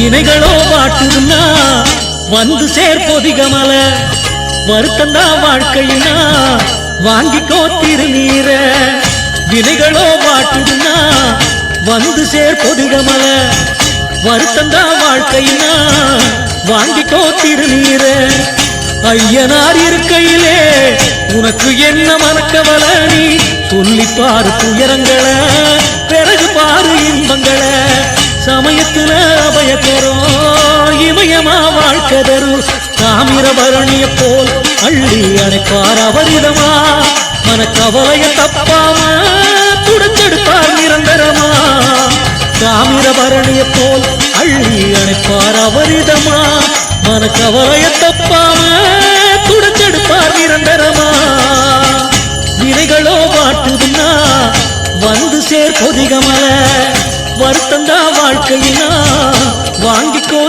வினைகளோ வாட்டுதுன்னா வந்து சேர் வருத்தந்தா வாழ்க்கையினா வாங்கிக்கோ திருநீர. வினைகளோ வாட்டுதுன்னா வந்து சேர் வருத்தந்தா வாழ்க்கையினா வாங்கிக்கோ திருநீர. ஐயனார் இருக்கையிலே உனக்கு என்ன மறக்கவல நீ? சொல்லி பாரு துயரங்களை பிறகு பாரு இன்பங்களை. சமயத்துல அபயக்கரம் இமயமா வாழ்க்கை தரும் தாமிரபரணிய போல் அள்ளி அணைப்பார் அவரிதமா மனக்கவலைய தப்பாம துடைச்செடுப்பார் நிரந்தரமா? தாமிர பரணிய போல் அள்ளி அணைப்பார் அவரிதமா மன கவலைய தப்பாம துடைச்செடுப்பார் நிரந்தரமா? வினைகளோ வாட்டுதுன்னா வந்து சேர் பொதிகமல வருத்தந்தா வாழ்க்கையினா வாங்கிக்கோ